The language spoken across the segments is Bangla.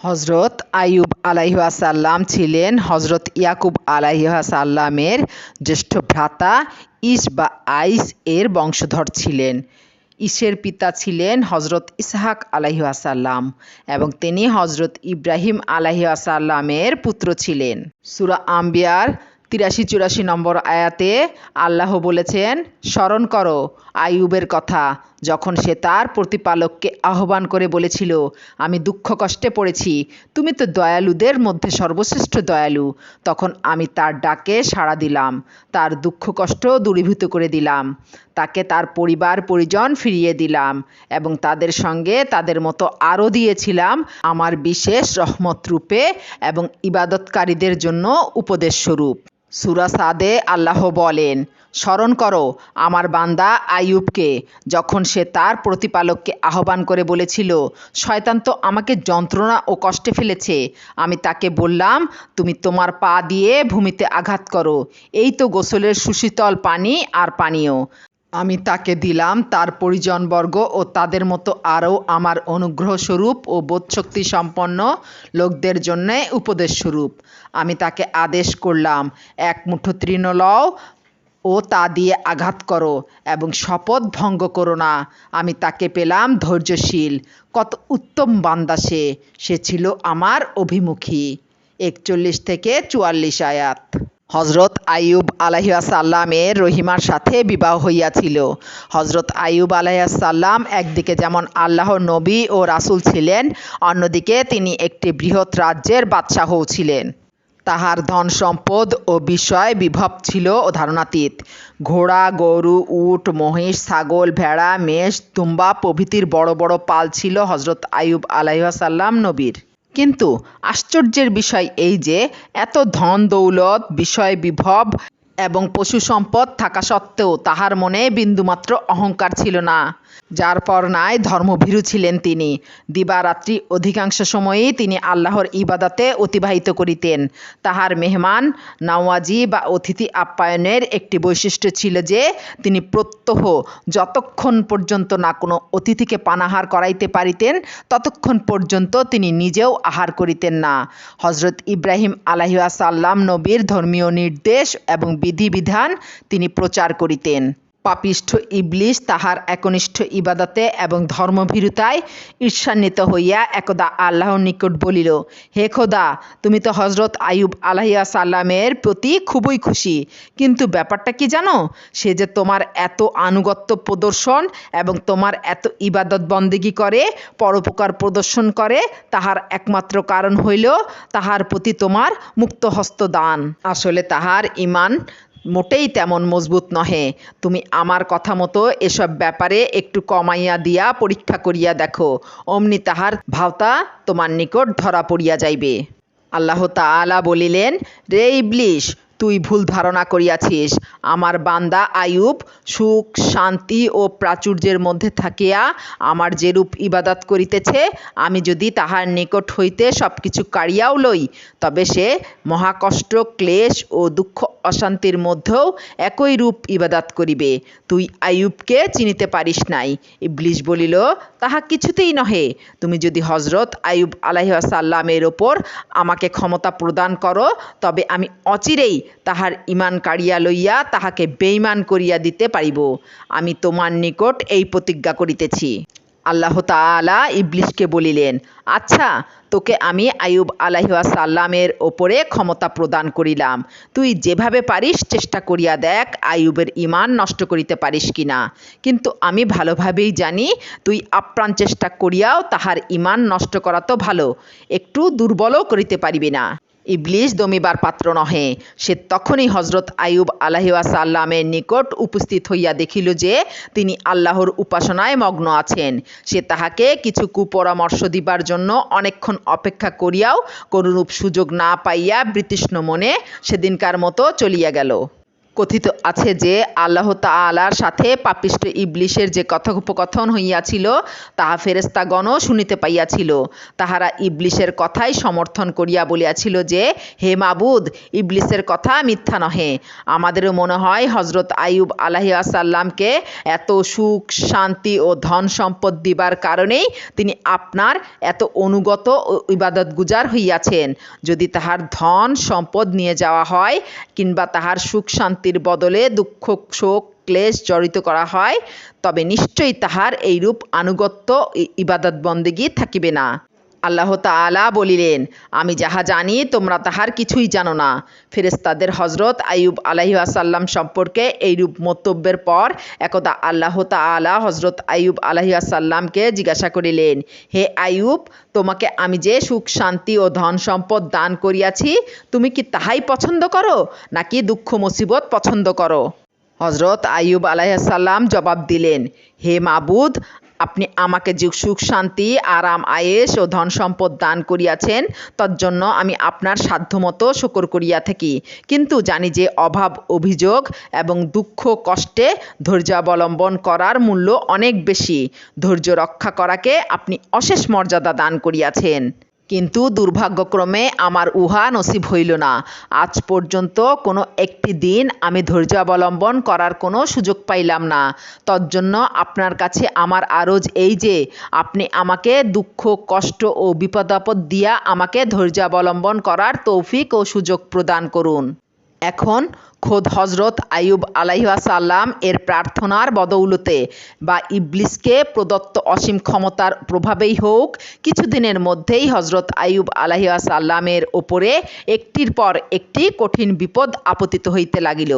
হজরত আইয়ুব আলাইহাসাল্লাম ছিলেন হজরত ইয়াকুব আলাইহাসাল্লামের জ্যেষ্ঠ ভ্রাতা ইস বা আইস এর বংশধর ছিলেন। ইসের পিতা ছিলেন হজরত ইসহাক আলাইহাসাল্লাম এবং তিনি হজরত ইব্রাহিম আলাইহাসাল্লামের পুত্র ছিলেন। সুরা আম্বিয়ার তিরাশি চুরাশি নম্বর আয়াতে আল্লাহ বলেছেন, স্মরণ করো আইয়ুবের কথা যখন সে তার প্রতিপালককে আহ্বান করে বলেছিল, আমি দুঃখ কষ্টে পড়েছি, তুমি তো দয়ালুদের মধ্যে সর্বশ্রেষ্ঠ দয়ালু। তখন আমি তার ডাকে সাড়া দিলাম, তার দুঃখ কষ্ট দূরীভূত করে দিলাম। তাকে তার পরিবার, পরিজন ফিরিয়ে দিলাম এবং তাদের সঙ্গে তাদের মতো আরও দিয়েছিলাম আমার বিশেষ রহমত রূপে এবং ইবাদতকারীদের জন্য উপদেশ স্বরূপ। সুরা সাদে আল্লাহ বলেন, স্মরণ করো আমার বান্দা আইয়ুবকে, যখন সে তার প্রতিপালককে আহ্বান করে বলেছিল, শয়তান তো আমাকে যন্ত্রণা ও কষ্টে ফেলেছে। আমি তাকে বললাম, তুমি তোমার পা দিয়ে ভূমিতে আঘাত করো। এই তো গোসলের সুশীতল পানি আর পানীয়। আমি তাকে দিলাম, তার পরিজনবর্গ ও তাদের মতো আরও আমার অনুগ্রহ স্বরূপ ও বোধশক্তি সম্পন্ন লোকদের জন্যে উপদেশ স্বরূপ আমি তাকে আদেশ করলাম, এক মুঠো তৃণ লও ও তা দিয়ে আঘাত করো এবং শপথ ভঙ্গ করো না। আমি তাকে পেলাম ধৈর্যশীল, কত উত্তম বান্দা সে সে ছিল আমার অভিমুখী। একচল্লিশ থেকে চুয়াল্লিশ আয়াত। হজরত আইয়ুব আলাইসাল্লামের রহিমার সাথে বিবাহ হইয়াছিল। হজরত আইয়ুব আলাইসাল্লাম একদিকে যেমন আল্লাহ নবী ও রাসূল ছিলেন, অন্যদিকে তিনি একটি বৃহৎ রাজ্যের বাদশাহও ছিলেন। তাহার ধন সম্পদ ও বিষয় বিভব ছিল ও ধারণাতীত ঘোড়া, গরু, উট, মহিষ, ছাগল, ভেড়া, মেষ, তুম্বা প্রভৃতির বড় বড় পাল ছিল হজরত আইয়ুব আলাইসাল্লাম নবীর। কিন্তু আশ্চর্যের বিষয় এই যে এত ধন দৌলত, বিষয় বিভব এবং পশু সম্পদ থাকা সত্ত্বেও তাহার মনে বিন্দুমাত্র অহংকার ছিল না। যার পর নাই ধর্মভীরু ছিলেন তিনি। দিবারাত্রি অধিকাংশ সময়ই তিনি আল্লাহর ইবাদাতে অতিবাহিত করিতেন। তাহার মেহমান, নাওয়াজি বা অতিথি আপ্যায়নের একটি বৈশিষ্ট্য ছিল যে, তিনি প্রত্যহ যতক্ষণ পর্যন্ত না কোনো অতিথিকে পানাহার করাইতে পারিতেন, ততক্ষণ পর্যন্ত তিনি নিজেও আহার করিতেন না। হজরত ইব্রাহিম আলাহিসাল্লাম নবীর ধর্মীয় নির্দেশ এবং বিধিবিধান তিনি প্রচার করিতেন। পাপিষ্ঠ ইবলিশ তাহার একনিষ্ঠ ইবাদতে এবং ধর্মভীরুতায় ঈর্ষান্বিত হইয়া একদা আল্লাহর নিকট বলিল, হে খোদা, তুমি তো হজরত আয়ুব আলাহিয়া সাল্লামের প্রতি খুবই খুশি। কিন্তু ব্যাপারটা কি জানো? সে যে তোমার এত আনুগত্য প্রদর্শন এবং তোমার এত ইবাদত বন্দেগি করে, পরোপকার প্রদর্শন করে, তাহার একমাত্র কারণ হইল তাহার প্রতি তোমার মুক্ত হস্ত দান। আসলে তাহার ইমান মোটেই তেমন মজবুত নহে। তুমি আমার কথা মতো এসব ব্যাপারে একটু কমাইয়া দিয়া পরীক্ষা করিয়া দেখো। অমনি তাহার ভাওতা তোমার নিকট ধরা পড়িয়া যাইবে। আল্লাহ তালা বলিলেন, রে ইবলিশ তুই ভুল ধারণা করিয়াছিস। আমার বান্দা আয়ুব সুখ, শান্তি ও প্রাচুর্যের মধ্যে থাকিয়া আমার যেরূপ ইবাদত করিতেছে, আমি যদি তাহার নিকট হইতে সব কিছু কাড়িয়াও লই, তবে সে মহাকষ্ট, ক্লেশ ও দুঃখ অশান্তির মধ্যেও একই রূপ ইবাদাত করিবে। তুই আয়ুবকে চিনিতে পারিস নাই। ইবলিশ বলিল, তাহা কিছুতেই নহে। তুমি যদি হজরত আইয়ুব আলাইসাল্লামের ওপর আমাকে ক্ষমতা প্রদান করো, তবে আমি অচিরেই তাহার ইমান কাড়িয়া লইয়া তাহাকে বেইমান করিয়া দিতে পারিব। আমি তোমার নিকট এই প্রতিজ্ঞা করিতেছি। আল্লাহ তাআলা ইবলিশকে বলিলেন আচ্ছা তোকে আমি আইয়ুব আলাইসাল্লামের ওপরে ক্ষমতা প্রদান করিলাম। তুই যেভাবে পারিস চেষ্টা করিয়া দেখ আয়ুবের ইমান নষ্ট করিতে পারিস কি না কিন্তু আমি ভালোভাবেই জানি তুই আপ্রাণ চেষ্টা করিয়াও তাহার ইমান নষ্ট করা তো ভালো। একটু দুর্বলও করিতে পারিবি না। ইবলিশ দমিবার পাত্র নহে। সে তখনই হজরত আয়ুব আলাহিসাল্লামের নিকট উপস্থিত হইয়া দেখিল যে তিনি আল্লাহর উপাসনায় মগ্ন আছেন। সে তাহাকে কিছু কুপরামর্শ দিবার জন্য অনেকক্ষণ অপেক্ষা করিয়াও কোনরূপ সুযোগ না পাইয়া বৃতৃষ্ণ মনে সেদিনকার মতো চলিয়া গেল। কথিত আছে যে আল্লাহ তাআলার সাথে পাপিষ্ঠ ইবলিশের যে কথোপকথন হইয়াছিল তাহা ফেরেশতাগণও শুনিতে পাইয়াছিল। তাহারা ইবলিশের কথাই সমর্থন করিয়া বলিয়াছিল যে, হে মাবুদ, ইবলিশের কথা মিথ্যা নহে। আমাদেরও মনে হয় হজরত আইয়ুব আলাহিসাল্লামকে এত সুখ, শান্তি ও ধন সম্পদ দিবার কারণেই তিনি আপনার এত অনুগত ও ইবাদত গুজার হইয়াছেন। যদি তাহার ধন সম্পদ নিয়ে যাওয়া হয়, কিংবা তাহার সুখ শান্তির বদলে দুঃখ, শোক, ক্লেশ জড়িত করা হয়, তবে নিশ্চয়ই তাহার এইরূপ আনুগত্য ইবাদত বন্দেগী থাকিবে না। আল্লাহ তাআলা বলিলেন, আমি যাহা জানি, তোমরা তাহার কিছুই জানো না। ফেরেশতাদের হজরত আইয়ুব আলাহি আসাল্লাম সম্পর্কে এইরূপ মন্তব্যের পর একদা আল্লাহ তাআলা হজরত আইয়ুব আলাহি আসাল্লামকে জিজ্ঞাসা করিলেন, হে আইয়ুব, তোমাকে আমি যে সুখ, শান্তি ও ধন সম্পদ দান করিয়াছি, তুমি কি তাহাই পছন্দ করো, নাকি দুঃখ, মুসিবত পছন্দ করো? হজরত আইয়ুব আলাইসাল্লাম জবাব দিলেন, হে মাবুদ আপনি আমাকে যে সুখ, শান্তি, আরাম আয়েস ও ধন সম্পদ দান করিয়াছেন, তজ্জন্য আমি আপনার সাধ্যমতো শকর করিয়া থাকি। কিন্তু জানি যে অভাব, অভিযোগ এবং দুঃখ, কষ্টে ধৈর্য অবলম্বন করার মূল্য অনেক বেশি। ধৈর্য রক্ষা করাকে আপনি অশেষ মর্যাদা দান করিয়াছেন। কিন্তু দুর্ভাগ্যক্রমে আমার উহা নসিব হইল না। আজ পর্যন্ত কোনো একটি দিন আমি ধৈর্য অবলম্বন করার কোনো সুযোগ পাইলাম না। তজ্জন্য আপনার কাছে আমার আরজ এই যে, আপনি আমাকে দুঃখ, কষ্ট ও বিপদাপদ দিয়া আমাকে ধৈর্য অবলম্বন করার তৌফিক ও সুযোগ প্রদান করুন। এখন খোদ হজরত আইয়ুব আলাইহাসাল্লাম এর প্রার্থনার বদৌলতে বা ইবলিসকে প্রদত্ত অসীম ক্ষমতার প্রভাবেই হোক, কিছুদিনের মধ্যেই হজরত আইয়ুব আলাইহাসাল্লামের ওপরে একটির পর একটি কঠিন বিপদ আপতিত হইতে লাগিল।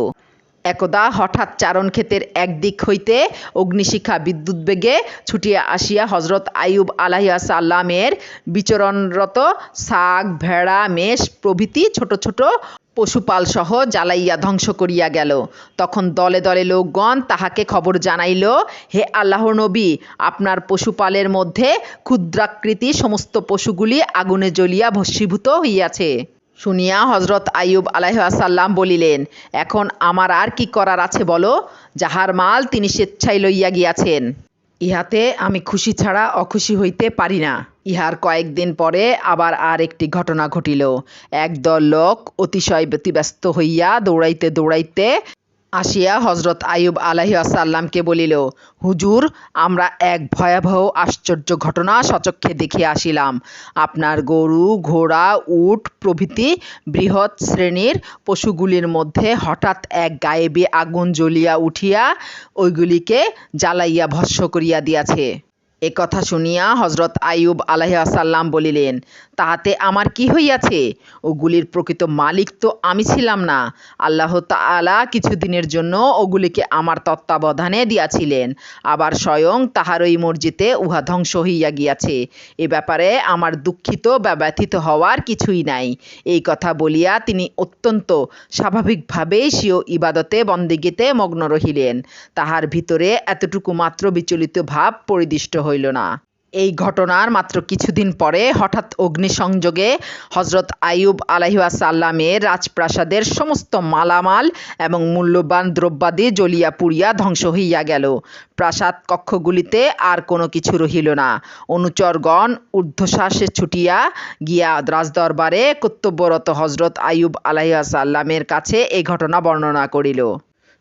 একদা হঠাৎ চারণ ক্ষেতের একদিক হইতে অগ্নিশিখা বিদ্যুৎ বেগে ছুটিয়া আসিয়া হজরত আইয়ুব আলাহিয়াসাল্লামের বিচরণরত শাক, ভেড়া, মেষ প্রভৃতি ছোট ছোট পশুপাল সহ জ্বালাইয়া ধ্বংস করিয়া গেল। তখন দলে দলে লোকগণ তাহাকে খবর জানাইল, হে আল্লাহর নবী, আপনার পশুপালের মধ্যে ক্ষুদ্রাকৃতি সমস্ত পশুগুলি আগুনে জ্বলিয়া ভস্মীভূত হইয়াছে। শুনিয়া হজরত আইয়ুব আলাইসাল্লাম বলিলেন, এখন আমার আর কি করার আছে বলো? যাহার মাল তিনি স্বেচ্ছায় লইয়া গিয়াছেন। ইহাতে আমি খুশি ছাড়া অখুশি হইতে পারি না। ইহার কয়েকদিন পরে আবার আর একটি ঘটনা ঘটিল। একদল লোক অতিশয় ব্যতিব্যস্ত হইয়া দৌড়াইতে দৌড়াইতে আসিয়া হজরত আইয়ুব আলাইসাল্লামকে বলিল, হুজুর, আমরা এক ভয়াবহ আশ্চর্য ঘটনা সচক্ষে দেখে আসিলাম। আপনার গরু, ঘোড়া, উট প্রভৃতি বৃহৎ শ্রেণির পশুগুলির মধ্যে হঠাৎ এক গায়েবী আগুন জ্বলিয়া উঠিয়া ওইগুলিকে জ্বালাইয়া ভস্ম করিয়া দিয়াছে। এ কথা শুনিয়া হজরত আইয়ুব আলাইসাল্লাম বলিলেন তাহাতে আমার কি হইয়াছে? ওগুলির প্রকৃত মালিক তো আমি ছিলাম না। আল্লাহ তাআলা কিছুদিনের জন্য ওগুলিকে আমার তত্ত্বাবধানে দিয়াছিলেন। আবার স্বয়ং তাহারই মর্জিতে উহা ধ্বংস হইয়া গিয়াছে। এ ব্যাপারে আমার দুঃখিত বা ব্যথিত হওয়ার কিছুই নাই। এই কথা বলিয়া তিনি অত্যন্ত স্বাভাবিকভাবেই স্বীয় ইবাদতে বন্দিগিতে মগ্ন রহিলেন। তাহার ভিতরে এতটুকু মাত্র বিচলিত ভাব পরিদিষ্ট হইল না। এই ঘটনার মাত্র কিছুদিন পরে হঠাৎ অগ্নিসংযোগে হজরত আইয়ুব আলাইসাল্লামের রাজপ্রাসাদের সমস্ত মালামাল এবং মূল্যবান দ্রব্যাদি জ্বলিয়া পুড়িয়া ধ্বংস হইয়া গেল। প্রাসাদ কক্ষগুলিতে আর কোনো কিছু রহিল না। অনুচরগণ ঊর্ধ্বশ্বাসে ছুটিয়া গিয়া রাজদরবারে কর্তব্যরত হজরত আইয়ুব আলাইসাল্লামের কাছে এই ঘটনা বর্ণনা করিল।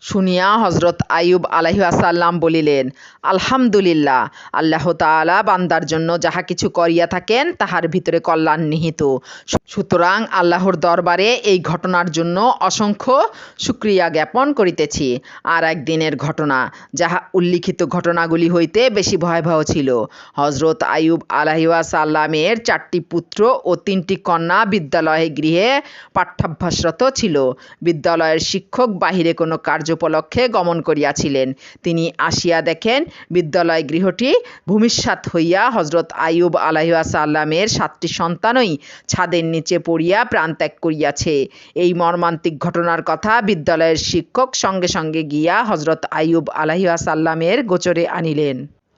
শুনিয়া হজরত আইয়ুব আলাইসাল্লাম বলিলেন, আলহামদুলিল্লাহ, আল্লাহ তাআলা বান্দার জন্য যাহা কিছু করিয়া থাকেন, তাহার ভিতরে কল্যাণ নিহিত। সুতরাং আল্লাহর দরবারে এই ঘটনার জন্য অসংখ্য শুক্রিয়া জ্ঞাপন করিতেছি। আর একদিনের ঘটনা, যাহা উল্লিখিত ঘটনাগুলি হইতে বেশি ভয়াবহ ছিল। হজরত আইয়ুব আলাহিসাল্লামের চারটি পুত্র ও তিনটি কন্যা বিদ্যালয়ে গৃহে পাঠ্যাভ্যাসরত ছিল। বিদ্যালয়ের শিক্ষক বাহিরে কোনো কার্যোপলক্ষে গমন করিয়াছিলেন। তিনি আসিয়া দেখেন, বিদ্যালয় গৃহটি ভূমিষ্যাৎ হইয়া হজরত আইয়ুব আলাহিসাল্লামের সাতটি সন্তানই ছাদের নিচে পড়িয়া প্রাণত্যাগ করিয়াছে। এই মর্মান্তিক ঘটনার কথা বিদ্যালয়ের শিক্ষক সঙ্গে সঙ্গে গিয়া হজরত আইয়ুব আলাহিসাল্লামের গোচরে আনিলেন।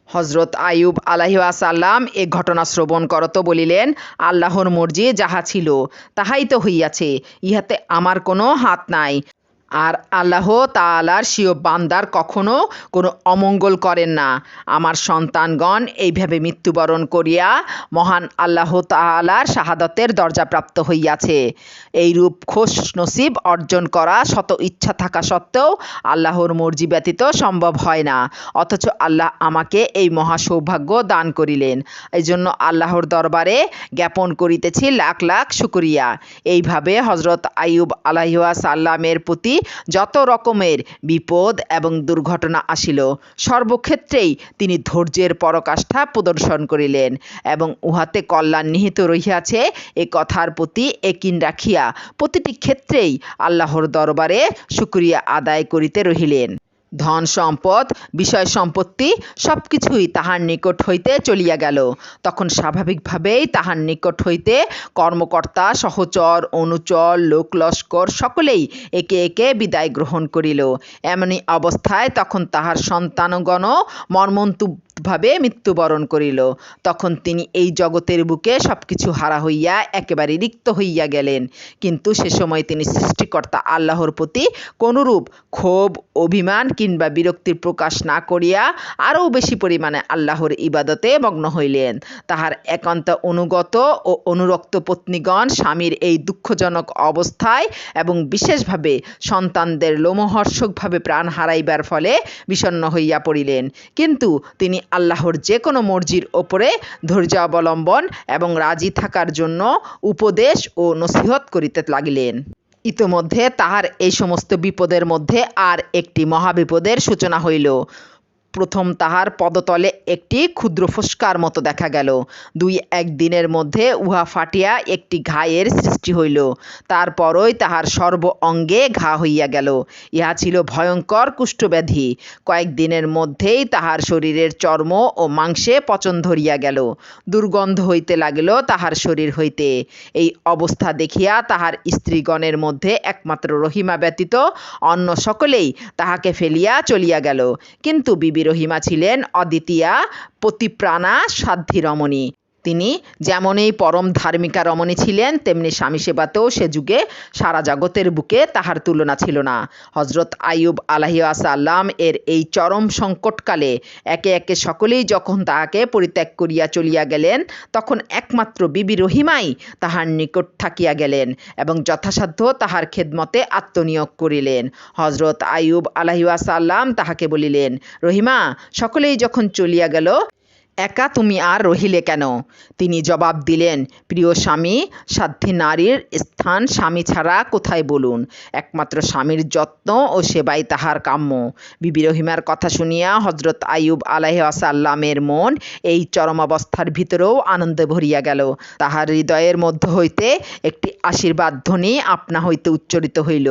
হজরত আইয়ুব আলাহিসাল্লাম এ ঘটনা শ্রবণ করত বলিলেন, আল্লাহর মর্জি যাহা ছিল, তাহাই তো হইয়াছে, ইহাতে আমার কোনো হাত নাই। আর আল্লাহ তাআলার স্বীয় বান্দার কখনো কোনো অমঙ্গল করেন না। আমার সন্তানগণ এইভাবে মৃত্যুবরণ করিয়া মহান আল্লাহ তাআলার শাহাদতের দরজাপ্রাপ্ত হইয়াছে। এইরূপ খোশ নসিব অর্জন করা শত ইচ্ছা থাকা সত্ত্বেও আল্লাহর মর্জি ব্যতীত সম্ভব হয় না। অথচ আল্লাহ আমাকে এই মহা সৌভাগ্য দান করিলেন। এই জন্য আল্লাহর দরবারে জ্ঞাপন করিতেছি লাখ লাখ শুকরিয়া। এইভাবে হজরত আইয়ুব আলাইহা সাল্লামের প্রতি যত রকমের বিপদ এবং দুর্ঘটনা আসিল, সর্বক্ষেত্রেই তিনি ধৈর্যের পরকাষ্ঠা প্রদর্শন করিলেন এবং উহাতে কল্যাণ নিহিত রহিয়াছে, এ কথার প্রতি একিন রাখিয়া প্রতিটি ক্ষেত্রেই আল্লাহর দরবারে শুকরিয়া আদায় করিতে রহিলেন। ধন সম্পদ, বিষয় সম্পত্তি সব কিছুই তাহার নিকট হইতে চলিয়া গেল। তখন স্বাভাবিকভাবেই তাহার নিকট হইতে কর্মকর্তা, সহচর, অনুচর, লোকলস্কর সকলেই একে একে বিদায় গ্রহণ করিল। এমনি অবস্থায় তখন তাহার সন্তানগণও মর্মন্তুভাবে মৃত্যুবরণ করিল। তখন তিনি এই জগতের বুকে সব কিছু হারা হইয়া একেবারে রিক্ত হইয়া গেলেন। কিন্তু সে সময় তিনি সৃষ্টিকর্তা আল্লাহর প্রতি কোনরূপ ক্ষোভ, অভিমান কিংবা বিরক্তির প্রকাশ না করিয়া আরও বেশি পরিমাণে আল্লাহর ইবাদতে মগ্ন হইলেন। তাহার একান্ত অনুগত ও অনুরক্ত পত্নীগণ স্বামীর এই দুঃখজনক অবস্থায় এবং বিশেষভাবে সন্তানদের লোমহর্ষকভাবে প্রাণ হারাইবার ফলে বিষণ্ণ হইয়া পড়িলেন। কিন্তু তিনি আল্লাহর যে কোনো মর্জির ওপরে ধৈর্য অবলম্বন এবং রাজি থাকার জন্য উপদেশ ও নসিহত করিতে লাগিলেন। ইতোমধ্যে তাহার এই সমস্ত বিপদের মধ্যে আর একটি মহাবিপদের সূচনা হইল। প্রথম তাহার পদতলে একটি ক্ষুদ্র ফুস্কার মতো দেখা গেল। দুই এক দিনের মধ্যে উহা ফাটিয়া একটি ঘায়ের সৃষ্টি হইল। তারপরই তাহার সর্ব অঙ্গে ঘা হইয়া গেল। ইহা ছিল ভয়ঙ্কর কুষ্ঠব্যাধি। কয়েকদিনের মধ্যেই তাহার শরীরের চর্ম ও মাংসে পচন ধরিয়া গেল। দুর্গন্ধ হইতে লাগিল তাহার শরীর হইতে। এই অবস্থা দেখিয়া তাহার স্ত্রীগণের মধ্যে একমাত্র রহিমা ব্যতীত অন্য সকলেই তাহাকে ফেলিয়া চলিয়া গেল। কিন্তু বিবি রহিমা ছিলেন অদ্বিতীয়া পতিপ্রাণা সাধ্বী রমণী। তিনি যেমনই পরম ধার্মিকা রমণী ছিলেন, তেমনি স্বামী সেবাতেও সে যুগে সারা জগতের বুকে তাহার তুলনা ছিল না। হজরত আইয়ুব আলাহিয়াসাল্লাম এর এই চরম সংকটকালে একে একে সকলেই যখন তাহাকে পরিত্যাগ করিয়া চলিয়া গেলেন, তখন একমাত্র বিবি রহিমাই তাহার নিকট থাকিয়া গেলেন এবং যথাসাধ্য তাহার খেদমতে আত্মনিয়োগ করিলেন। হজরত আইয়ুব আলাহিয়াসাল্লাম তাহাকে বলিলেন, রহিমা, সকলেই যখন চলিয়া গেল একা তুমি আর রহিলে কেন? তিনি জবাব দিলেন, প্রিয় স্বামী, সাধ্যী নারীর স্থান স্বামী ছাড়া কোথায় বলুন? একমাত্র স্বামীর যত্ন ও সেবাই তাহার কাম্য। বিবি রহিমার কথা শুনিয়া হজরত আইয়ুব আলাইসাল্লামের মন এই চরমাবস্থার ভিতরেও আনন্দে ভরিয়া গেল। তাহার হৃদয়ের মধ্য হইতে একটি আশীর্বাদ ধ্বনি আপনা হইতে উচ্চারিত হইল।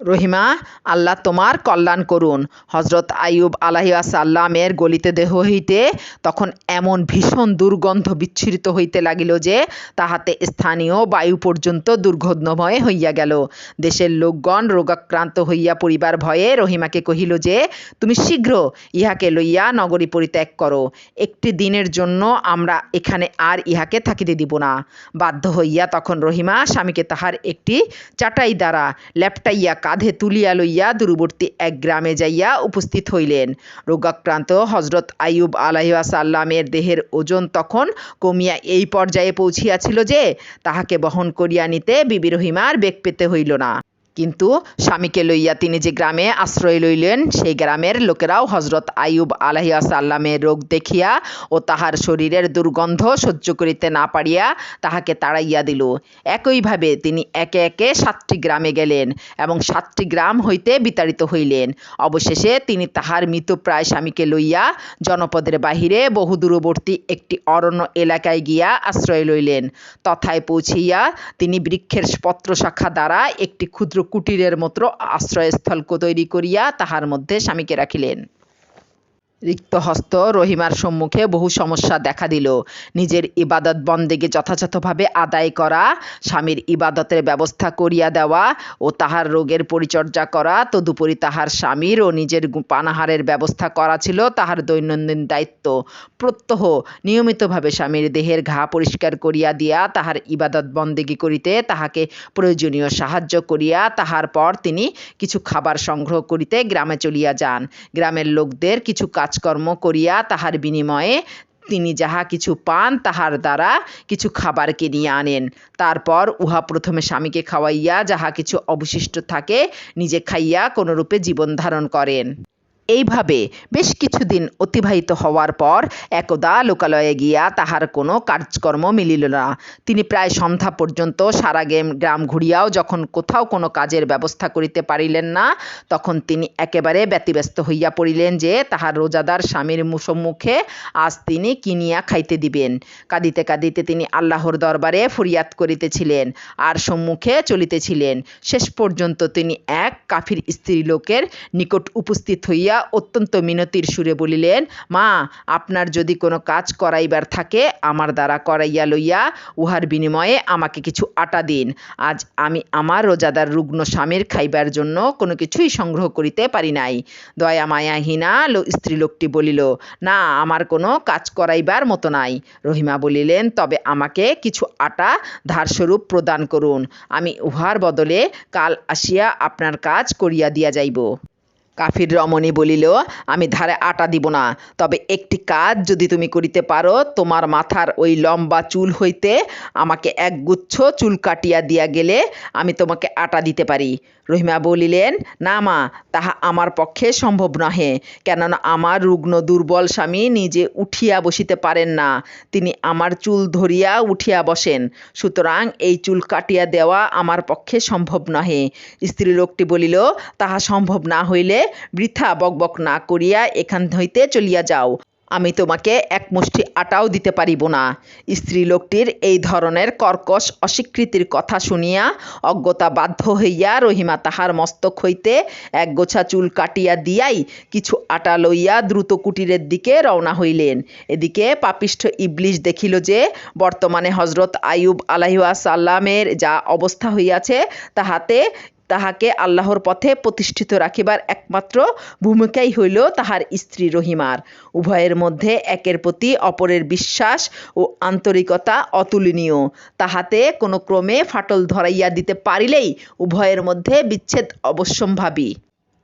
রহিমা, আল্লাহ তোমার কল্যাণ করুন। হজরত আইয়ুব আলাহিসাল্লামের গলিতে দেহ হইতে তখন এমন ভীষণ দুর্গন্ধ বিচ্ছুরিত হইতে লাগিল যে তাহাতে স্থানীয় বায়ু পর্যন্ত দুর্গন্ধময় হইয়া গেল। দেশের লোকগণ রোগাক্রান্ত হইয়া পরিবার ভয়ে রহিমাকে কহিল যে, তুমি শীঘ্র ইহাকে লইয়া নগরী পরিত্যাগ করো। একটি দিনের জন্য আমরা এখানে আর ইহাকে থাকিতে দিব না। বাধ্য হইয়া তখন রহিমা স্বামীকে তাহার একটি চাটাই দ্বারা ল্যাপটাইয়া কাঁধে তুলিয়া লইয়া দূরবর্তী এক গ্রামে যাইয়া উপস্থিত হইলেন। রোগাক্রান্ত হজরত আইয়ুব আলাইসাল্লামের দেহের ওজন তখন কমিয়া এই পর্যায়ে পৌঁছিয়াছিল যে, তাহাকে বহন করিয়া নিতে বিবি রহিমার বেগ পেতে হইল না। কিন্তু স্বামীকে লইয়া তিনি যে গ্রামে আশ্রয় লইলেন, সেই গ্রামের লোকেরাও হজরত আইয়ুব আলাহিয়াসাল্লামের রোগ দেখিয়া ও তাহার শরীরের দুর্গন্ধ সহ্য করিতে না পারিয়া তাহাকে তাড়াইয়া দিল। একইভাবে তিনি একে একে সাতটি গ্রামে গেলেন এবং সাতটি গ্রাম হইতে বিতাড়িত হইলেন। অবশেষে তিনি তাহার মৃতপ্রায় স্বামীকে লইয়া জনপদের বাহিরে বহু দূরবর্তী একটি অরণ্য এলাকায় গিয়া আশ্রয় লইলেন। তথায় পৌঁছিয়া তিনি বৃক্ষের পত্র শাখা দ্বারা একটি ক্ষুদ্র কুটিরের মতো আশ্রয়স্থল তৈরি করিয়া তাহার মধ্যে স্বামীকে রাখিলেন। রিক্ত হস্ত রহিমার সম্মুখে বহু সমস্যা দেখা দিল। নিজের ইবাদত বন্দেগে যথাযথভাবে আদায় করা, স্বামীর ইবাদতের ব্যবস্থা করিয়া দেওয়া ও তাহার রোগের পরিচর্যা করা, তদুপরি তাহার স্বামীর ও নিজের পানাহারের ব্যবস্থা করা ছিল তাহার দৈনন্দিন দায়িত্ব। প্রত্যহ নিয়মিতভাবে স্বামীর দেহের ঘা পরিষ্কার করিয়া দিয়া তাহার ইবাদত বন্দেগি করিতে তাহাকে প্রয়োজনীয় সাহায্য করিয়া তাহার পর তিনি কিছু খাবার সংগ্রহ করিতে গ্রামে চলিয়া যান। গ্রামের লোকদের কিছু কাজকর্ম করিয়া তাহার বিনিময়ে তিনি যাহা কিছু পান তাহার দ্বারা কিছু খাবার কিনিয়া আনেন। তারপর উহা প্রথমে স্বামীকে খাওয়াইয়া যাহা কিছু অবশিষ্ট থাকে, নিজে খাইয়া কোনরূপে জীবন ধারণ করেন। এইভাবে বেশ কিছুদিন অতিবাহিত হওয়ার পর একদা লোকালয়ে গিয়া তাহার কোনো কাজকর্ম মিলিল না। তিনি প্রায় সন্ধ্যা পর্যন্ত সারা গেম গ্রাম ঘুরিয়াও যখন কোথাও কোনো কাজের ব্যবস্থা করিতে পারিলেন না, তখন তিনি একেবারে ব্যতিব্যস্ত হইয়া পড়িলেন যে তাহার রোজাদার স্বামীর সম্মুখে আজ তিনি কিনিয়া খাইতে দিবেন। কাঁদিতে কাঁদিতে তিনি আল্লাহর দরবারে ফরিয়াদ করিতেছিলেন আর সম্মুখে চলিতেছিলেন। শেষ পর্যন্ত তিনি এক কাফির স্ত্রীলোকের নিকট উপস্থিত হইয়া অত্যন্ত মিনতির সুরে বলিলেন, মা, আপনার যদি কোনো কাজ করাইবার থাকে, আমার দ্বারা করাইয়া লইয়া উহার বিনিময়ে আমাকে কিছু আটা দিন। আজ আমি আমার রোজাদার রুগ্ন স্বামীর খাইবার জন্য কোনো কিছুই সংগ্রহ করিতে পারি নাই। দয়া মায়াহীনা স্ত্রীলোকটি বলিল, না, আমার কোনো কাজ করাইবার মতো নাই। রহিমা বলিলেন, তবে আমাকে কিছু আটা ধারস্বরূপ প্রদান করুন। আমি উহার বদলে কাল আসিয়া আপনার কাজ করিয়া দিয়া যাইব। কাফির রমণী বলিল, আমি ধারে আটা দিব না। তবে একটি কাজ যদি তুমি করিতে পারো, তোমার মাথার ওই লম্বা চুল হইতে আমাকে এক গুচ্ছ চুল কাটিয়া দিয়া গেলে আমি তোমাকে আটা দিতে পারি। রহিমা বলিলেন, না মা, তাহা আমার পক্ষে সম্ভব নহে। কেননা আমার রুগ্ন দুর্বল স্বামী নিজে উঠিয়া বসিতে পারেন না। তিনি আমার চুল ধরিয়া উঠিয়া বসেন। সুতরাং এই চুল কাটিয়া দেওয়া আমার পক্ষে সম্ভব নহে। স্ত্রীলোকটি বলিল, তাহা সম্ভব না হইলে বৃথা বকবক না করিয়া এখান হইতে চলিয়া যাও। আমি তোমাকে এক মুষ্টি আটাও দিতে পারিব না। স্ত্রীলোকটির এই ধরনের কর্কশ অস্বীকৃতির কথা শুনিয়া অজ্ঞতা বাধ্য হইয়া রহিমা তাহার মস্তক হইতে এক গোছা চুল কাটিয়া দিয়াই কিছু আটা লইয়া দ্রুত কুটিরের দিকে রওনা হইলেন। এদিকে পাপিষ্ঠ ইবলিশ দেখিল যে, বর্তমানে হজরত আইয়ুব আলাইসাল্লামের যা অবস্থা হইয়াছে, তাহাতে তাহাকে আল্লাহর পথে প্রতিষ্ঠিত রাখিবার একমাত্র ভূমিকাই হইল তাহার স্ত্রী রহিমার। উভয়ের মধ্যে একের প্রতি অপরের বিশ্বাস ও আন্তরিকতা অতুলনীয়। তাহাতে কোনো ক্রমে ফাটল ধরাইয়া দিতে পারিলেই উভয়ের মধ্যে বিচ্ছেদ অবশ্যম্ভাবী।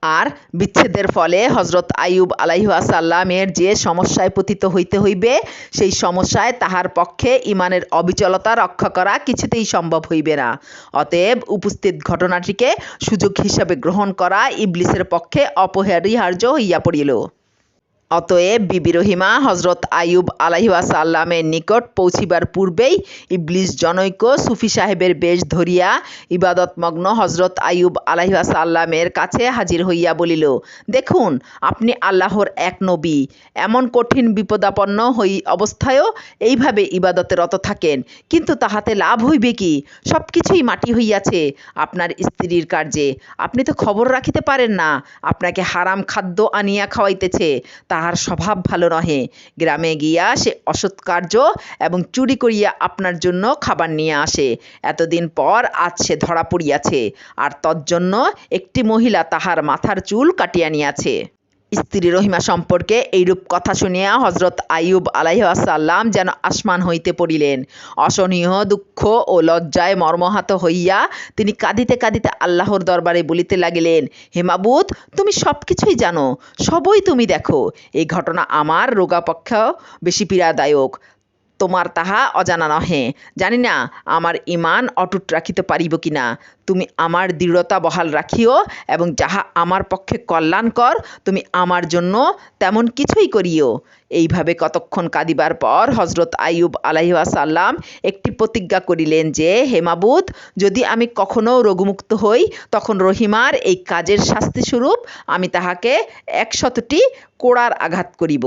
আর বিচ্ছেদের ফলে হজরত আইয়ুব আলাইহাসাল্লামের যে সমস্যায় পতিত হইতে হইবে, সেই সমস্যায় তাহার পক্ষে ইমানের অবিচলতা রক্ষা করা কিছুতেই সম্ভব হইবে না। অতএব উপস্থিত ঘটনাটিকে সুযোগ হিসাবে গ্রহণ করা ইবলিসের পক্ষে অপহারিহার্য হইয়া পড়িল। অতএব বিবি রহিমা হজরত আইয়ুব আলাইহাসাল্লামের নিকট পৌঁছিবার পূর্বেই ইবলিস জনৈক সুফি সাহেবের বেশ ধরিয়া ইবাদতমগ্ন হজরত আইয়ুব আলাইহাসাল্লামের কাছে হাজির হইয়া বলিল, দেখুন, আপনি আল্লাহর এক নবী। এমন কঠিন বিপদাপন্ন হই অবস্থায়ও এইভাবে ইবাদতে রত থাকেন। কিন্তু তাহাতে লাভ হইবে কি? সব কিছুই মাটি হইয়াছে। আপনার স্ত্রীর কার্যে। আপনি তো খবর রাখিতে পারেন না। আপনাকে হারাম খাদ্য আনিয়া খাওয়াইতেছে। তাহার স্বভাব ভালো নহে। গ্রামে গিয়া সে অসৎ কার্য এবং চুরি করিয়া আপনার জন্য খাবার নিয়ে আসে। এতদিন পর আজ সে ধরা পড়িয়াছে। আর তজ্জন্য একটি মহিলা তাহার মাথার চুল কাটিয়া নিয়াছে। স্ত্রী রহিমা সম্পর্কে এইরূপ কথা শুনিয়া হজরত আইয়ুব আলাইসাল্লাম যেন আসমান হইতে পড়িলেন। অসহনীয় দুঃখ ও লজ্জায় মর্মহাত হইয়া তিনি কাঁদিতে কাঁদিতে আল্লাহর দরবারে বলিতে লাগিলেন হেমাবুত তুমি সব কিছুই জানো, সবই তুমি দেখো। এই ঘটনা আমার রোগাপক্ষ বেশি পীড়াদায়ক। তোমার তাহা অজানা নহে। জানি না আমার ইমান অটুট রাখিতে পারিব কিনা। তুমি আমার দৃঢ়তা বহাল রাখিও এবং যাহা আমার পক্ষে কল্যাণকর, তুমি আমার জন্য তেমন কিছুই করিও। এইভাবে কতক্ষণ কাঁদিবার পর হজরত আইয়ুব আলাইসাল্লাম একটি প্রতিজ্ঞা করিলেন যে হেমাবুত যদি আমি কখনো রোগমুক্ত হই, তখন রহিমার এই কাজের শাস্তিস্বরূপ আমি তাহাকে একশতটি কোড়ার আঘাত করিব।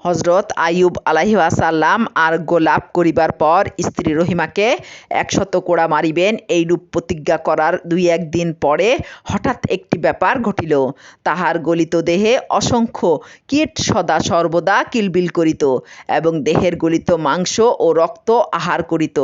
হজরত আইয়ুব আসাল্লাম আর গোলাপ করিবার পর স্ত্রী রহিমাকে একশত কোড়া মারিবেন। এইরূপ প্রতিজ্ঞা করার দুই একদিন পরে হঠাৎ একটি ব্যাপার ঘটিল। তাহার গলিত দেহে অসংখ্য কীট সদা সর্বদা কিলবিল করিত এবং দেহের গলিত মাংস ও রক্ত আহার করিত।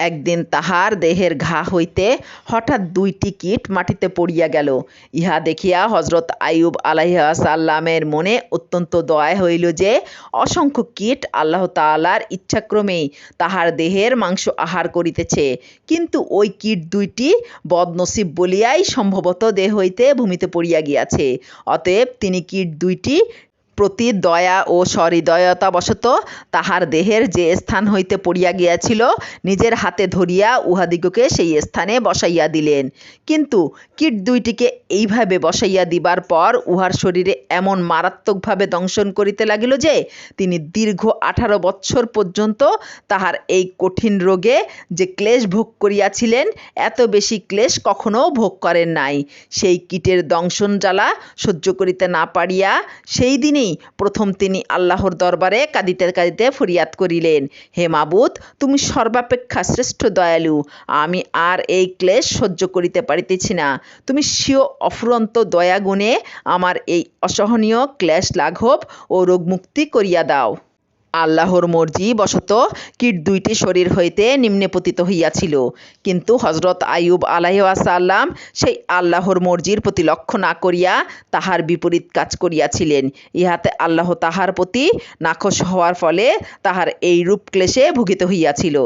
একদিন তাহার দেহের ঘা হইতে হঠাৎ দুইটি কীট মাটিতে পড়িয়া গেল। ইহা দেখিয়া হজরত আইয়ুব আলাইহাসাল্লামের মনে অত্যন্ত দয়া হইল যে, অসংখ্য কীট আল্লাহ তাআলার ইচ্ছাক্রমেই তাহার দেহের মাংস আহার করিতেছে। কিন্তু ওই কীট দুইটি বদনসিব বলিয়াই সম্ভবত দেহ হইতে ভূমিতে পড়িয়া গিয়াছে। অতএব তিনি কীট দুইটি প্রতি দয়া ও সহৃদয়তাবশত তাহার দেহের যে স্থান হইতে পড়িয়া গিয়াছিল, নিজের হাতে ধরিয়া উহাদিগকে সেই স্থানে বসাইয়া দিলেন। কিন্তু কীট দুইটিকে এইভাবে বসাইয়া দিবার পর উহার শরীরে এমন মারাত্মকভাবে দংশন করিতে লাগিল যে, তিনি দীর্ঘ আঠারো বৎসর পর্যন্ত তাহার এই কঠিন রোগে যে ক্লেশ ভোগ করিয়াছিলেন, এত বেশি ক্লেশ কখনও ভোগ করেন নাই। সেই কীটের দংশন জ্বালা সহ্য করিতে না পারিয়া সেই দিনেই প্রথম তিনি আল্লাহর দরবারে কাঁদিতে কাঁদিতে ফরিয়াদ করিলেন, হে মাবুত তুমি সর্বাপেক্ষা শ্রেষ্ঠ দয়ালু, আমি আর এই ক্লেশ সহ্য করিতে পারিতেছি না, তুমি স্বীয় অফুরন্ত দয়াগুণে আমার এই অসহনীয় ক্লেশ লাঘব ও রোগমুক্তি করিয়া দাও। আল্লাহর মর্জি বশত কীট দুইটি শরীর হইতে নিম্নে পতিত হইয়াছিল। কিন্তু হজরত আইয়ুব আলাইসাল্লাম সেই আল্লাহর মর্জির প্রতি লক্ষ্য না করিয়া তাহার বিপরীত কাজ করিয়াছিলেন। ইহাতে আল্লাহ তাহার প্রতি নাখোশ হওয়ার ফলে তাহার এই রূপ ক্লেশে ভুগিত হইয়াছিল।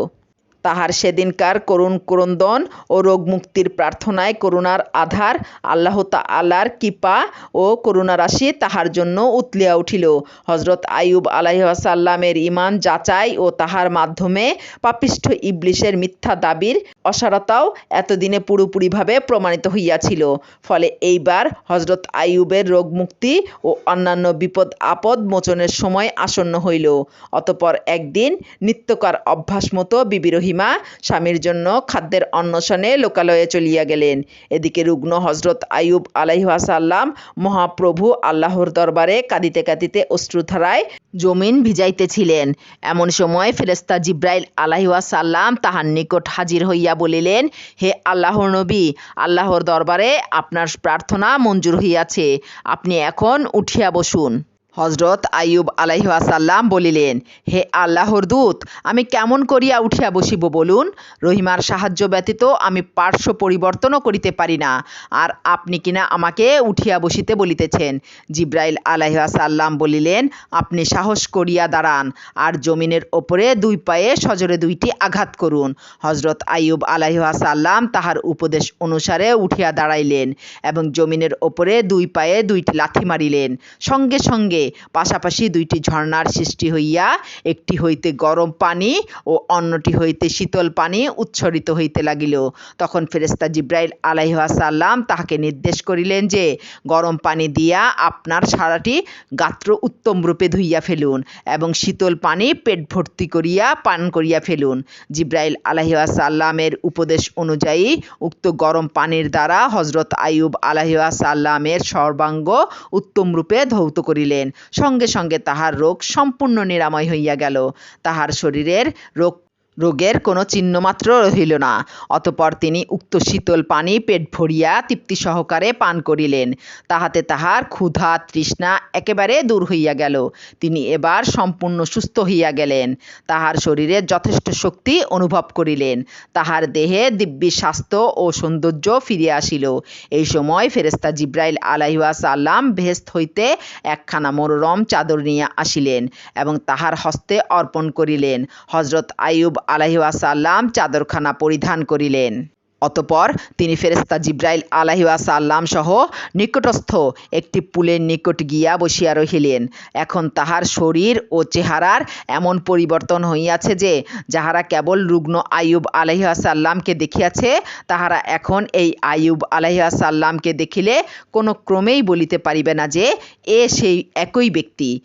তাহার সেদিনকার করুণ ক্রন্দন ও রোগমুক্তির প্রার্থনায় করুণার আধার, আল্লাহ আল্লাহর কৃপা ও করুণারাশি তাহার জন্য উতলিয়া উঠিল। হজরত আইয়ুব আলাইসাল্লামের ইমান যাচাই ও তাহার মাধ্যমে পাপিষ্ঠ ইবলিশের মিথ্যা দাবির অসারতাও এতদিনে পুরোপুরিভাবে প্রমাণিত হইয়াছিল। ফলে এইবার হজরত আইয়ুবের রোগমুক্তি ও অন্যান্য বিপদ আপদ মোচনের সময় আসন্ন হইল। অতপর একদিন নিত্যকার অভ্যাস মতো বিবি রহিমা স্বামীর জন্য খাদ্যের অন্বেষণে লোকালয়ে চলিয়া গেলেন। এদিকে রুগ্ন হজরত আইয়ুব আলাইহাসাল্লাম মহাপ্রভু আল্লাহর দরবারে কাঁদিতে কাঁদিতে অশ্রুধারায় জমিন ভিজাইতেছিলেন। এমন সময় ফেরেস্তা জিব্রাইল আলাইহাসাল্লাম তাহার নিকট হাজির হইয়া বলিলেন, হে আল্লাহর নবী, আল্লাহর দরবারে আপনার প্রার্থনা মঞ্জুর হইয়াছে। আপনি এখন উঠিয়া বসুন। হজরত আইয়ুব আলাইহাসাল্লাম বলিলেন, হে আল্লাহর দূত, আমি কেমন করিয়া উঠিয়া বসিব বলুন? রহিমার সাহায্য ব্যতীত আমি পার্শ্ব পরিবর্তনও করিতে পারি না। আর আপনি কিনা আমাকে উঠিয়া বসিতে বলিতেছেন? জিব্রাইল আলাইহাসাল্লাম বলিলেন, আপনি সাহস করিয়া দাঁড়ান, আর জমিনের ওপরে দুই পায়ে সজরে দুইটি আঘাত করুন। হজরত আইয়ুব আলাইহাসাল্লাম তাহার উপদেশ অনুসারে উঠিয়া দাঁড়াইলেন এবং জমিনের ওপরে দুই পায়ে দুইটি লাথি মারিলেন। সঙ্গে সঙ্গে পাশাপাশি দুইটি ঝর্ণার সৃষ্টি হইয়া একটি হইতে গরম পানি ও অন্যটি হইতে শীতল পানি উচ্ছরিত হইতে লাগিল। তখন ফেরেস্তা জিব্রাইল আলাইহাসাল্লাম তাহাকে নির্দেশ করিলেন যে, গরম পানি দিয়া আপনার সারাটি গাত্র উত্তম রূপে ধুইয়া ফেলুন এবং শীতল পানি পেট ভর্তি করিয়া পান করিয়া ফেলুন। জিব্রাইল আলাইহাসাল্লামের উপদেশ অনুযায়ী উক্ত গরম পানির দ্বারা হজরত আইয়ুব আলাইহাসাল্লামের সর্বাঙ্গ উত্তম রূপে ধৌত করিলেন। সঙ্গে সঙ্গে তাহার রোগ সম্পূর্ণ নিরাময় হইয়া গেল। তাহার শরীরের রোগ রোগের কোনো চিহ্নমাত্র রহিল না। অতপর তিনি উক্ত শীতল পানি পেট ভরিয়া তৃপ্তি সহকারে পান করিলেন। তাহাতে তাহার ক্ষুধা, তৃষ্ণা একেবারে দূর হইয়া গেল। তিনি এবার সম্পূর্ণ সুস্থ হইয়া গেলেন। তাহার শরীরে যথেষ্ট শক্তি অনুভব করিলেন। তাহার দেহে দিব্যি স্বাস্থ্য ও সৌন্দর্য ফিরিয়া আসিল। এই সময় ফেরেস্তা জিব্রাইল আলাইহাসাল্লাম ভেস্ত হইতে একখানা মনোরম চাদর নিয়ে আসিলেন এবং তাহার হস্তে অর্পণ করিলেন। হজরত আইয়ুব আলাইহাসাল্লাম চাদরখানা পরিধান করিলেন। অতপর তিনি ফেরেস্তা জিব্রাইল আলাইহাসাল্লাম সহ নিকটস্থ একটি পুলের নিকট গিয়া বসিয়া রহিলেন। এখন তাহার শরীর ও চেহারার এমন পরিবর্তন হইয়াছে যে, যাহারা কেবল রুগ্ন আইয়ুব আলাইহাসাল্লামকে দেখিয়াছে, তাহারা এখন এই আইয়ুব আলাইহাসাল্লামকে দেখিলে কোনো ক্রমেই বলিতে পারিবে না যে, এ সেই একই ব্যক্তি।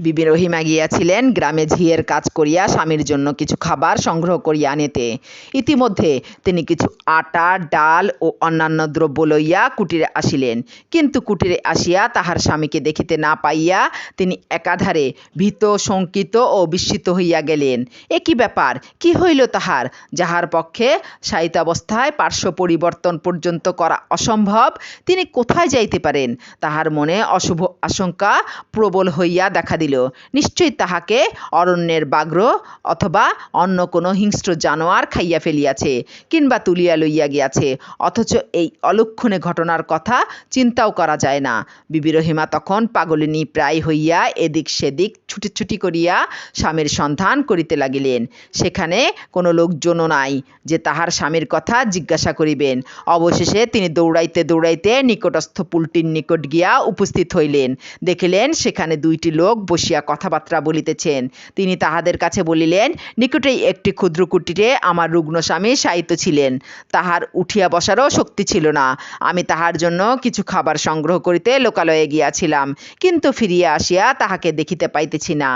বিবি রহিমা গিয়াছিলেন গ্রামে ঝিয়ের কাজ করিয়া স্বামীর জন্য কিছু খাবার সংগ্রহ করিয়া আনিতে। ইতিমধ্যে তিনি কিছু আটা, ডাল ও অন্যান্য দ্রব্য লইয়া কুটিরে আসিলেন। কিন্তু কুটিরে আসিয়া তাহার স্বামীকে দেখিতে না পাইয়া তিনি একাধারে ভীত, শঙ্কিত ও বিস্মিত হইয়া গেলেন। এ কি ব্যাপার, কি হইল তাহার? যাহার পক্ষে সাহিত্যাবস্থায় পার্শ্ব পরিবর্তন পর্যন্ত করা অসম্ভব, তিনি কোথায় যাইতে পারেন? তাহার মনে অশুভ আশঙ্কা প্রবল হইয়া দেখা দিল। নিশ্চয়ই তাহাকে অরণ্যের বাঘ্র অথবা অন্য কোনো হিংস্র জানোয়ার খাইয়া ফেলিয়াছে কিংবা তুলিয়া লইয়া গিয়াছে, অথচ এই অলক্ষণে ঘটনার কথা চিন্তাও করা যায় না। বিবি রহিমা তখন পাগলিনী প্রায় হইয়া এদিক সেদিক ছুটি করিয়া স্বামীর সন্ধান করিতে লাগিলেন। সেখানে কোনো লোকজনও নাই যে তাহার স্বামীর কথা জিজ্ঞাসা করিবেন। অবশেষে তিনি দৌড়াইতে দৌড়াইতে নিকটস্থ পুলটির নিকট গিয়া উপস্থিত হইলেন। দেখিলেন সেখানে দুইটি লোক বসিয়া কথাবার্তা বলিতেছেন। তিনি তাহাদের কাছে বলিলেন, নিকটেই একটি ক্ষুদ্র কুটিরে আমার রুগ্ন স্বামী শায়িত ছিলেন। তাহার উঠিয়া বসারও শক্তি ছিল না। আমি তাহার জন্য কিছু খাবার সংগ্রহ করিতে লোকালয়ে গিয়াছিলাম, কিন্তু ফিরিয়া আসিয়া তাহাকে দেখিতে পাইতেছি না।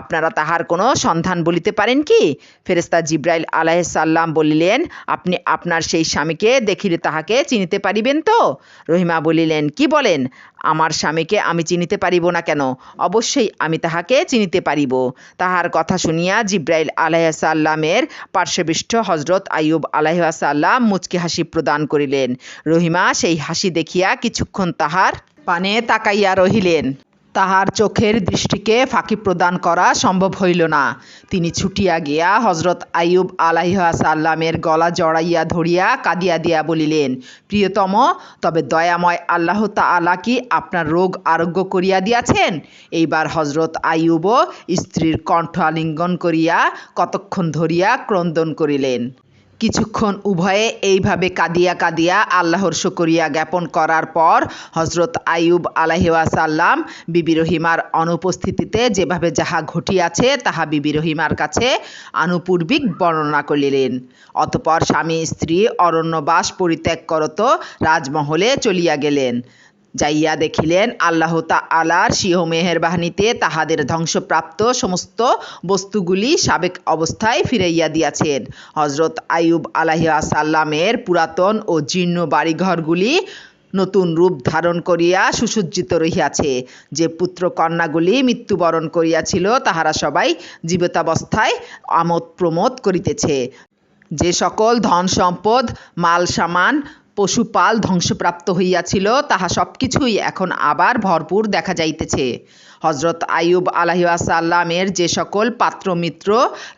আপনারা তাহার কোনো সন্ধান বলিতে পারেন কি? ফেরেস্তা জিব্রাইল আলাইসাল্লাম বলিলেন, আপনি আপনার সেই স্বামীকে দেখিলে তাহাকে চিনিতে পারিবেন তো? রহিমা বলিলেন, কি বলেন? আমার স্বামীকে আমি চিনিতে পারিব না কেন? অবশ্যই আমি তাহাকে চিনিতে পারিব। তাহার কথা শুনিয়া জিব্রাইল আলাইসাল্লামের পার্শ্ববিষ্ট হজরত আইয়ুব আলাইসাল্লাম মুচকি হাসি প্রদান করিলেন। রহিমা সেই হাসি দেখিয়া কিছুক্ষণ তাহার পানে তাকাইয়া রহিলেন। তাহার চোখের দৃষ্টিকে ফাঁকি প্রদান করা সম্ভব হইল না। তিনি ছুটিয়া গিয়া হজরত আইয়ুব আলাইহাসাল্লামের গলা জড়াইয়া ধরিয়া কাঁদিয়া দিয়া বলিলেন, প্রিয়তম, তবে দয়াময় আল্লাহ তাআলা কি আপনার রোগ আরোগ্য করিয়া দিয়াছেন? এইবার হজরত আইয়ুবও স্ত্রীর কণ্ঠ আলিঙ্গন করিয়া কতক্ষণ ধরিয়া ক্রন্দন করিলেন। কিছুক্ষণ উভয়ে এইভাবে কাঁদিয়া কাঁদিয়া আল্লাহর শুকরিয়া জ্ঞাপন করার পর হজরত আইয়ুব আলাহিওয়াসাল্লাম বিবি রহিমার অনুপস্থিতিতে যেভাবে যাহা ঘটিয়াছে, তাহা বিবি রহিমার কাছে আনুপূর্বিক বর্ণনা করিলেন। অতপর স্বামী, স্ত্রী, অরণ্যবাস পরিত্যাগ করত, রাজমহলে চলিয়া গেলেন। যাইয়া দেখিলেন, আল্লাহ আলার সিংহ মেহেরবাহিনীতে তাহাদের ধ্বংসপ্রাপ্ত সমস্ত বস্তুগুলি সাবেক অবস্থায় ফিরাইয়া দিয়াছেন। হজরত আইয়ুব আলাহিসাল্লামের পুরাতন ও জীর্ণ বাড়িঘরগুলি নতুন রূপ ধারণ করিয়া সুসজ্জিত রহিয়াছে। যে পুত্র কন্যাগুলি মৃত্যুবরণ করিয়াছিল, তাহারা সবাই জীবিতাবস্থায় আমোদ প্রমোদ করিতেছে। যে সকল ধন সম্পদ মাল সামান পশুপাল ধ্বংসপ্রাপ্ত হইয়াছিল তাহা সবকিছুই এখন আবার ভরপুর দেখা যাইতেছে। হজরত আইয়ুব আলাহিসাল্লামের যে সকল পাত্রমিত্র,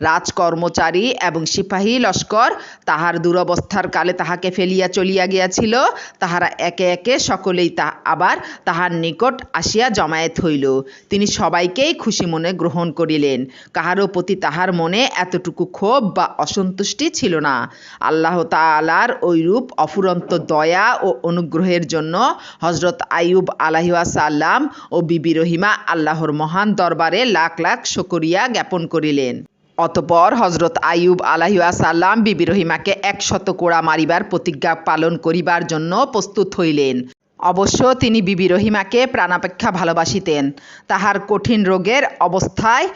রাজকর্মচারী এবং সিপাহী লস্কর, তাহার দুরবস্থার কালে তাহাকে ফেলিয়া চলিয়া গিয়াছিল। তাহারা একে একে সকলেই তা আবার তাহার নিকট আসিয়া জমায়েত হইল। তিনি সবাইকেই খুশি মনে গ্রহণ করিলেন। কাহারও প্রতি তাহার মনে এতটুকু ক্ষোভ বা অসন্তুষ্টি ছিল না। আল্লাহ তালার ওইরূপ অফুরন্ত দয়া ও অনুগ্রহের জন্য হজরত আইয়ুব আলাহিসাল্লাম ও বিবি রহিমা আল্লাহর মহান দরবারে লাখ লাখ শকরিয়া জ্ঞাপন করিলেন। অতপর হজরত আইয়ুব আলাহিয়াসাল্লাম বিবি রহিমাকে একশত কোড়া মারিবার প্রতিজ্ঞা পালন করিবার জন্য প্রস্তুত হইলেন। অবশ্য তিনি বিবি রহিমাকে প্রাণাপেক্ষা ভালোবাসিতেন। তাহার কঠিন রোগের অবস্থায়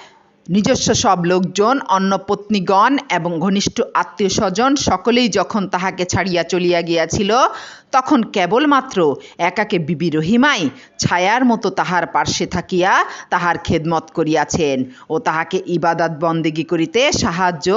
নিজস্ব সব লোকজন, অন্য পত্নীগণ এবং ঘনিষ্ঠ আত্মীয় স্বজন সকলেই যখন তাহাকে ছাড়িয়া চলিয়া গিয়াছিল, তখন কেবলমাত্র একাকে বিবি রহিমাই ছায়ার মতো তাহার পার্শ্বে থাকিয়া তাহার খেদমত করিয়াছেন ও তাহাকে ইবাদত বন্দেগী করিতে সাহায্য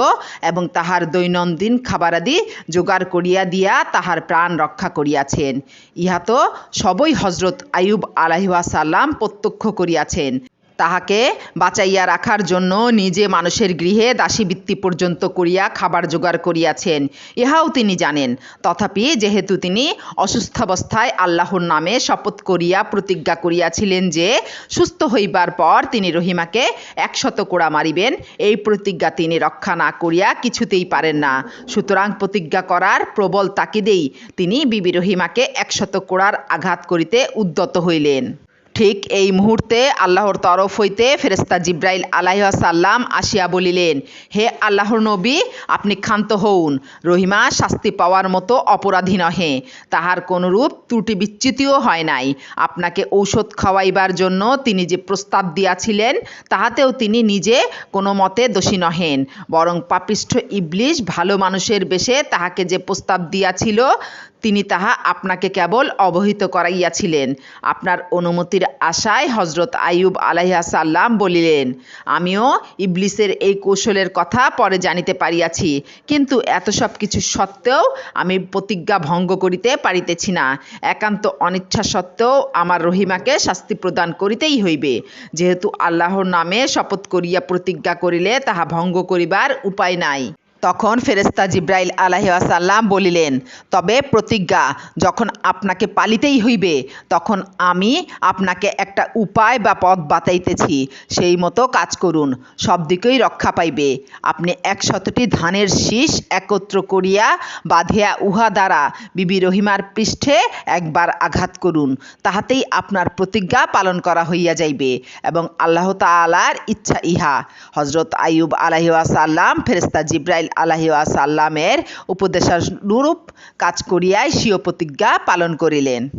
এবং তাহার দৈনন্দিন খাবারাদি জোগাড় করিয়া দিয়া তাহার প্রাণ রক্ষা করিয়াছেন। ইহা তো সবই হজরত আয়ুব আলাহিসাল্লাম প্রত্যক্ষ করিয়াছেন। তাহাকে বাঁচাইয়া রাখার জন্য নিজে মানুষের গৃহে দাসীবৃত্তি পর্যন্ত করিয়া খাবার জোগাড় করিয়াছেন। ইহাও তিনি জানেন। তথাপি যেহেতু তিনি অসুস্থাবস্থায় আল্লাহর নামে শপথ করিয়া প্রতিজ্ঞা করিয়াছিলেন যে, সুস্থ হইবার পর তিনি রহিমাকে একশত কোড়া মারিবেন, এই প্রতিজ্ঞা তিনি রক্ষা না করিয়া কিছুতেই পারেন না। সুতরাং প্রতিজ্ঞা করার প্রবল তাকিদেই তিনি বিবি রহিমাকে একশত কোড়ার আঘাত করিতে উদ্যত হইলেন। ঠিক এই মুহূর্তে আল্লাহর তরফ হইতে ফেরেস্তা জিব্রাইল আলাইসাল্লাম আসিয়া বলিলেন, হে আল্লাহর নবী, আপনি ক্ষান্ত হউন। রহিমা শাস্তি পাওয়ার মতো অপরাধী নহে। তাহার কোনরূপ ত্রুটি বিচ্যুতিও হয় নাই। আপনাকে ঔষধ খাওয়াইবার জন্য তিনি যে প্রস্তাব দিয়াছিলেন, তাহাতেও তিনি নিজে কোনো মতে দোষী নহেন। বরং পাপিষ্ঠ ইবলিশ ভালো মানুষের বেশে তাহাকে যে প্রস্তাব দিয়াছিল, তিনি তাহা আপনাকে কেবল অবহিত করাইয়াছিলেন। আপনার অনুমতির আশায় হজরত আইয়ুব আলাইহাসাল্লাম বলিলেন, আমিও ইবলিসের এই কৌশলের কথা পরে জানিতে পারিয়াছি, কিন্তু এত সব কিছু সত্ত্বেও আমি প্রতিজ্ঞা ভঙ্গ করিতে পারিতেছি না। একান্ত অনিচ্ছা সত্ত্বেও আমার রহিমাকে শাস্তি প্রদান করিতেই হইবে। যেহেতু আল্লাহর নামে শপথ করিয়া প্রতিজ্ঞা করিলে তাহা ভঙ্গ করিবার উপায় নাই। তখন ফেরেস্তা জিব্রাইল আলাহিসাল্লাম বলিলেন, তবে প্রতিজ্ঞা, যখন আপনাকে পালিতেই হইবে, তখন আমি আপনাকে একটা উপায় বা পথ বাতাইতেছি, সেই মতো কাজ করুন, সব দিকেই রক্ষা পাইবে। আপনি একশতটি ধানের শীষ একত্র করিয়া বাঁধিয়া উহা দ্বারা বিবি রহিমার পৃষ্ঠে একবার আঘাত করুন, তাহাতেই আপনার প্রতিজ্ঞা পালন করা হইয়া যাইবে এবং আল্লাহ তালার ইচ্ছা ইহা। হজরত আইয়ুব আলাহিসাল্লাম ফেরেস্তা জিব্রাইল আলাহি আসাল্লামের উপদেশানুরূপ কাজ করিয়াই স্বীয় প্রতিজ্ঞা পালন করিলেন।